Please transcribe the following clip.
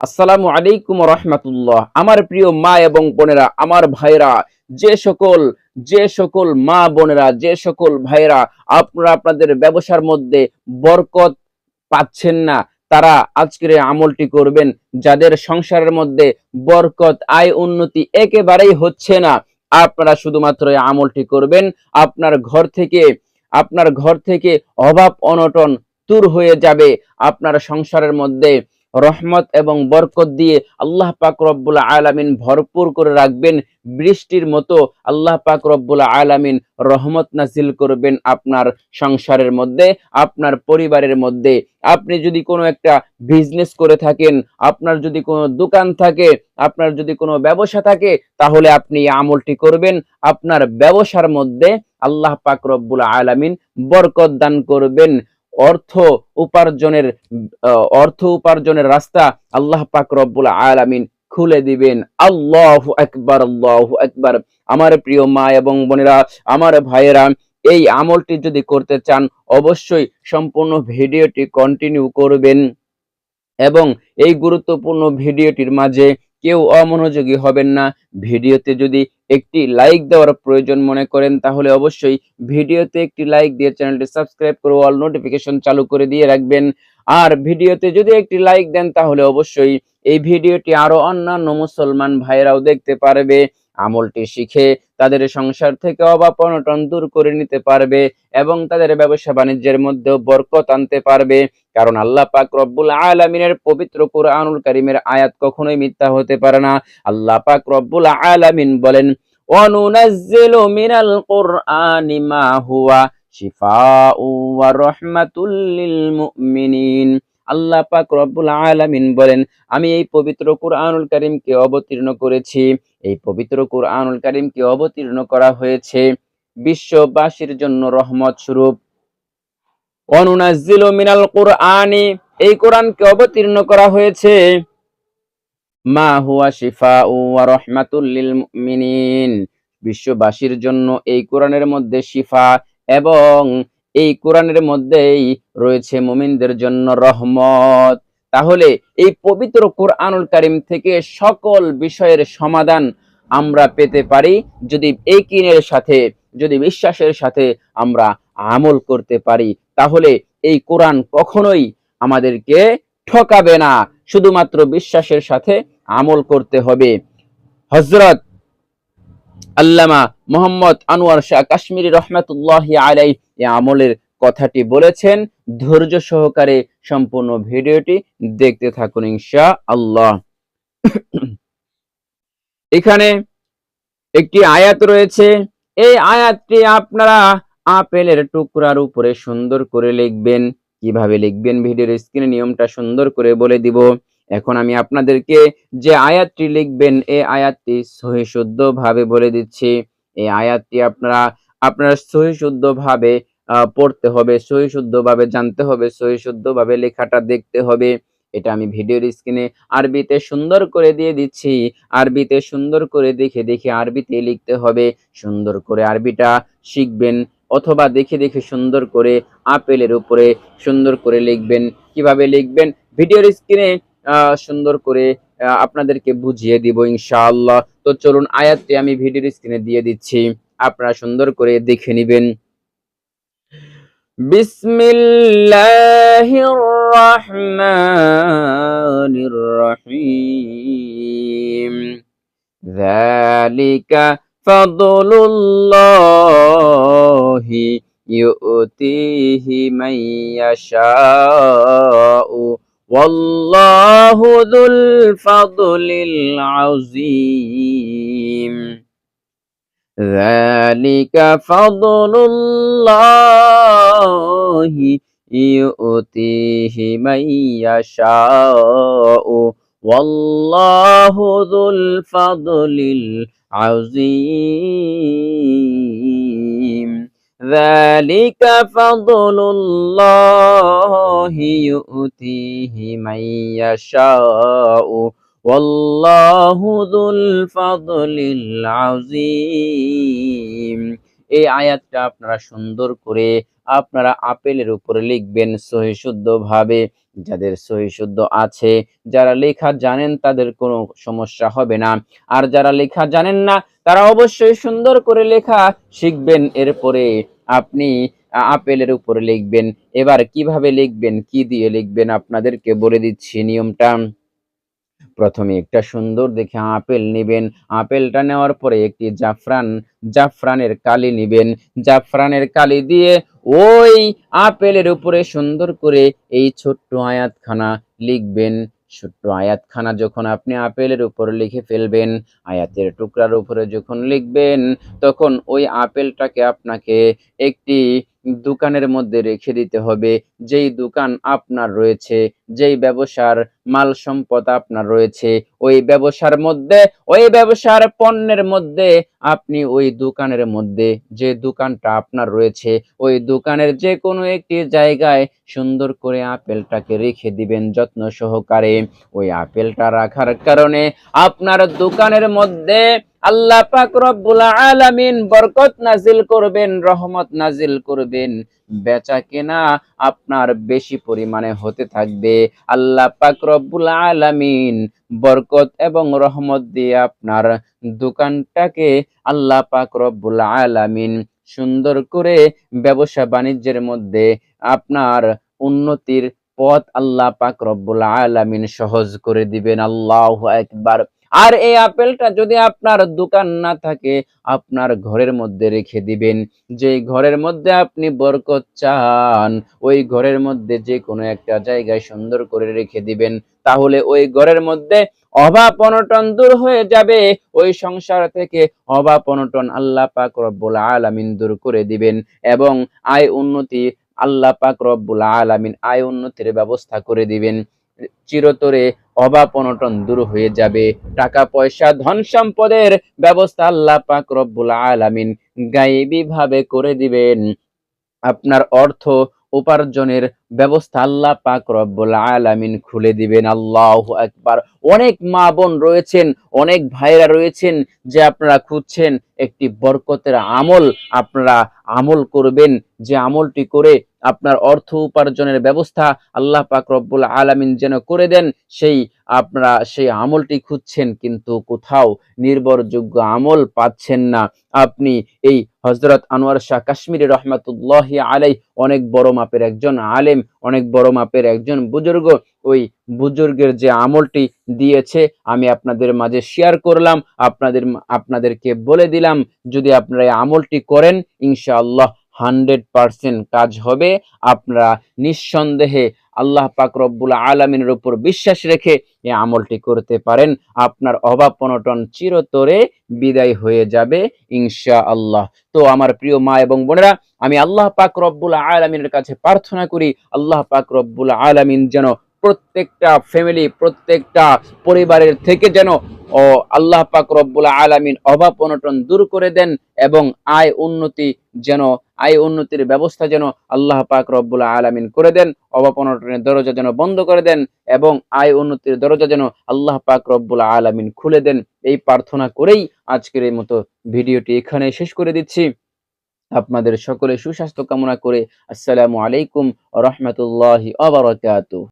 আসসালামু আলাইকুম রহমাতুল্লাহ। আমার প্রিয় মা এবং বোনেরা, আমার ভাইরা যে সকল যে সকল মা বোনেরা, যে সকল ভাইরা আপনারা আপনাদের ব্যবসার মধ্যে বরকত পাচ্ছেন না, তারা আজকের আমলটি করবেন। যাদের সংসারের মধ্যে বরকত, আয়, উন্নতি একেবারেই হচ্ছে না, আপনারা শুধুমাত্র এই আমলটি করবেন। আপনার ঘর থেকে, আপনার ঘর থেকে অভাব অনটন দূর হয়ে যাবে। আপনার সংসারের মধ্যে রহমত এবং বরকত দিয়ে আল্লাহ পাক রব্বুল আলামিন ভরপুর করে রাখবেন। বৃষ্টির মতো আল্লাহ পাক রব্বুল আলামিন রহমত নাসিল করবেন আপনার সংসারের মধ্যে, আপনার পরিবারের মধ্যে। আপনি যদি কোনো একটা বিজনেস করে থাকেন, আপনার যদি কোনো দোকান থাকে, আপনার যদি কোনো ব্যবসা থাকে, তাহলে আপনি আমলটি করবেন। আপনার ব্যবসার মধ্যে আল্লাহ পাক রব্বুল আলামিন বরকত দান করবেন। অর্থ উপার্জনের অর্থ উপার্জনের রাস্তা আল্লাহ পাক রব্বুল আলামিন খুলে দিবেন। আল্লাহ একবার আল্লাহু আকবার। আমার প্রিয় মা এবং বোনেরা, আমার ভাইয়েরা, এই আমলটি যদি করতে চান, অবশ্যই সম্পূর্ণ ভিডিওটি কন্টিনিউ করবেন এবং এই গুরুত্বপূর্ণ ভিডিওটির মাঝে কেউ অমনোযোগী হবেন না। ভিডিওতে যদি একটি লাইক দেওয়ার প্রয়োজন মনে করেন, তাহলে অবশ্যই ভিডিওতে একটি লাইক দিয়ে চ্যানেলটি সাবস্ক্রাইব করে অল নোটিফিকেশন চালু করে দিয়ে রাখবেন। আর ভিডিওতে যদি একটি লাইক দেন, তাহলে অবশ্যই এই ভিডিওটি আরও অন্যান্য মুসলমান ভাইরাও দেখতে পারবে। আমলটি শিখে তাদের সংসার থেকে অভাব অনটন দূর করে নিতে পারবে এবং তাদের ব্যবসা বাণিজ্যের মধ্যেও বরকত আনতে পারবে। কারণ আল্লাহ পাক রব্বুল আলমিনের পবিত্র কোরআনুল করিমের আয়াত কখনোই মিথ্যা হতে পারে না। আল্লাহ পাক রব্বুল আলমিন বলেন মা হুয়া শিফা ওয়া রহমাতুল্লিল মুমিনিন। আল্লাহ পাক রব্বুল আলামিন বলেন, আমি এই পবিত্র কুরআনুল কারীমকে অবতীর্ণ করেছি। এই পবিত্র কুরআনুল কারীমকে অবতীর্ণ করা হয়েছে বিশ্ববাসীর জন্য রহমত স্বরূপ। অনুনাজ্জিলু মিনাল কুরআনি, এই কোরআনকে অবতীর্ণ করা হয়েছে। মা হুয়া শিফাউ ওয়া রাহমাতুল লিল বিশ্ববাসীর জন্য এই কোরআনের মধ্যে শিফা এবং এই কোরআনের মধ্যেই রয়েছে মুমিনদের জন্য রহমত। তাহলে এই পবিত্র কোরআনুল কারীম থেকে সকল বিষয়ের সমাধান আমরা পেতে পারি যদি এই কিনের সাথে, যদি বিশ্বাসের সাথে আমরা আমল করতে পারি। তাহলে এই কোরআন কখনোই আমাদেরকে ঠকাবে না। শুধুমাত্র বিশ্বাসের সাথে আমল করতে হবে। হজরত আল্লামা মোহাম্মদ আনোয়ার শাহ কাশ্মীরি রহমতুল্লাহ আলাই এই আমলের কথাটি বলেছেন। ধৈর্য সহকারে সম্পূর্ণ ভিডিওটি দেখতে থাকুন ইনশা আল্লাহ এখানে একটি আয়াত রয়েছে। এই আয়াতটি আপনারা আপেলের টুকরার উপরে সুন্দর করে লিখবেন। কীভাবে লিখবেন ভিডিওর স্ক্রিনে নিয়মটা সুন্দর করে বলে দিব। এখন আমি আপনাদেরকে যে আয়াতটি লিখবেন এই আয়াতটি সহি শুদ্ধ ভাবে বলে দিচ্ছি। এই আয়াতটি আপনারা আপনারা সহি শুদ্ধ ভাবে পড়তে হবে সহি শুদ্ধ ভাবে জানতে হবে সহি শুদ্ধ ভাবে লেখাটা দেখতে হবে। এটা আমি ভিডিওর স্ক্রিনে আরবিতে সুন্দর করে দিয়ে দিচ্ছি। আরবিতে সুন্দর করে দেখে দেখে আরবিতে লিখতে হবে। সুন্দর করে আরবিটা শিখবেন অথবা দেখে দেখে সুন্দর করে আপেলের উপরে সুন্দর করে লিখবেন। কীভাবে লিখবেন? ভিডিওর স্ক্রিনে সুন্দর করে আপনাদেরকে বুঝিয়ে দিব ইনশাআল্লাহ। তো চলুন আয়াতটি আমি ভিডিওর স্ক্রিনে দিয়ে দিচ্ছি। আপনারা সুন্দর করে দেখে নেবেন। بسم الله الرحمن الرحيم. ذلك فضل الله يؤتيه من يشاء. والله ذو الفضل العظيم. ذلك فضل الله يؤتيه من يشاء والله ذو الفضل العظيم ذلك فضل الله يؤتيه من يشاء আজিম এই আয়াতটা আপনারা সুন্দর করে আপনারা আপেলের উপরে লিখবেন সহিশুদ্ধভাবে যাদের সহিশুদ্ধ আছে, যারা লেখা জানেন তাদের কোনো সমস্যা হবে না। আর যারা লেখা জানেন না, তারা অবশ্যই সুন্দর করে লেখা শিখবেন। এরপরে আপনি আপেলের উপরে লিখবেন। এবার কীভাবে লিখবেন, কি দিয়ে লিখবেন, আপনাদেরকে বলে দিচ্ছি নিয়মটা। প্রথমে একটা সুন্দর দেখে আপেল নেবেন। আপেলটা নেওয়ার পরে একটি জাফরান, জাফরানের কালি নেবেন। জাফরানের কালি দিয়ে ওই আপেলের উপরে সুন্দর করে এই ছোট্ট আয়াতখানা লিখবেন। ছোট্ট আয়াতখানা যখন আপনি আপেলের উপরে লিখে ফেলবেন, আয়াতের টুকরার উপরে যখন লিখবেন, তখন ওই আপেলটাকে আপনাকে একটি দোকানের মধ্যে রেখে দিতে হবে। যেই দোকান আপনার রয়েছে, যেই ব্যবসার মাল সম্পদ আপনার রয়েছে। ওই ব্যবসার মধ্যে, ওই ব্যবসার পণ্যের মধ্যে, আপনি ওই দোকানের মধ্যে যে দোকানটা আপনার রয়েছে, ওই দোকানের যে কোনো একটি জায়গায় সুন্দর করে আপেলটাকে রেখে দিবেন যত্ন সহকারে। ওই আপেলটা রাখার কারণে আপনার দোকানের মধ্যে আল্লাহ পাক রব্বুল আলামিন বরকত নাজিল করবেন, রহমত নাজিল করবেন। বেচা কেনা আপনার বেশি পরিমাণে হতে থাকবে। আল্লাহ পাক রব্বুল আলামিন বরকত এবং রহমত দিয়ে আপনার দোকানটাকে আল্লাহ পাক রব্বুল আলামিন সুন্দর করে ব্যবসা বাণিজ্যের মধ্যে আপনার উন্নতির পথ আল্লাহ পাক রব্বুল আলামিন সহজ করে দিবেন। আল্লাহ আকবার। আর এই আপেলটা যদি আপনার দোকান না থাকে, আপনার ঘরের মধ্যে রেখে দিবেন। যে ঘরের মধ্যে আপনি বরকত চান, ওই ঘরের মধ্যে যে কোনো একটা জায়গায় সুন্দর করে রেখে দিবেন। তাহলে ওই ঘরের মধ্যে অভাব অনটন দূর হয়ে যাবে। ওই সংসার থেকে অভাব অনটন আল্লাহ পাক রব্বুল আলামিন দূর করে দিবেন এবং আয় উন্নতি আল্লাহ পাক রব্বুল আলামিন আয় উন্নতির ব্যবস্থা করে দিবেন। চিরতরে অভাব অনটন দূর হয়ে যাবে। টাকা পয়সা ধন সম্পদের ব্যবস্থা আল্লাহ পাক রব্বুল আলামিন গায়েবী ভাবে করে দিবেন। আপনার অর্থ উপার্জনের ব্যবস্থা আল্লাহ পাক রব্বুল আলামিন খুলে দিবেন। আল্লাহ একবার অনেক মা বোন রয়েছেন, অনেক ভাইরা রয়েছেন যে আপনারা খুঁজছেন একটি বরকতের আমল, আপনারা আমল করবেন, যে আমলটি করে আপনার অর্থ উপার্জনের ব্যবস্থা আল্লাহ পাক রব্বুল আলামিন যেন করে দেন, সেই আপনারা সেই আমলটি খুঁজছেন কিন্তু কোথাও নির্ভরযোগ্য আমল পাচ্ছেন না। আপনি এই হজরত আনোয়ার শাহ কাশ্মীরি রহমাতুল্লাহ আলাই অনেক বড় মাপের একজন আলেম, অনেক বড় মাপের একজন বুজুর্গ, ওই বুজুর্গের যে আমলটি দিয়েছে আমি আপনাদের মাঝে শেয়ার করলাম, আপনাদের, আপনাদেরকে বলে দিলাম, যদি আপনারা এই আমলটি করেন, ইনশাআল্লাহ হান্ড্রেড পার্সেন্ট কাজ হবে। আপনারা নিঃসন্দেহে আল্লাহ পাক রব্বুল আলমিনের উপর বিশ্বাস রেখে এই আমলটি করতে পারেন। আপনার অভাব অনটন চিরতরে বিদায় হয়ে যাবে ইনশা আল্লাহ তো আমার প্রিয় মা এবং বোনেরা, আমি আল্লাহ পাক রব্বুল আলমিনের কাছে প্রার্থনা করি, আল্লাহ পাক রব্বুল আলমিন যেন প্রত্যেকটা ফ্যামিলি প্রত্যেকটা পরিবারের থেকে যেন, ও আল্লাহ পাক রব্বুল আলামিন অভাব অনটন দূর করে দেন এবং আয় উন্নতি যেন, আয় উন্নতির ব্যবস্থা যেন আল্লাহ পাক রব্বুল আলামিন করে দেন, অভাব অনটনের দরজা যেন বন্ধ করে দেন এবং আয় উন্নতির দরজা যেন আল্লাহ পাক রব্বুল আলামিন খুলে দেন। এই প্রার্থনা করেই আজকের এই মতো ভিডিওটি এখানে শেষ করে দিচ্ছি। আপনাদের সকলে সুস্বাস্থ্য কামনা করে আসসালামু আলাইকুম রহমতুল্লাহি আবরাকাতুহ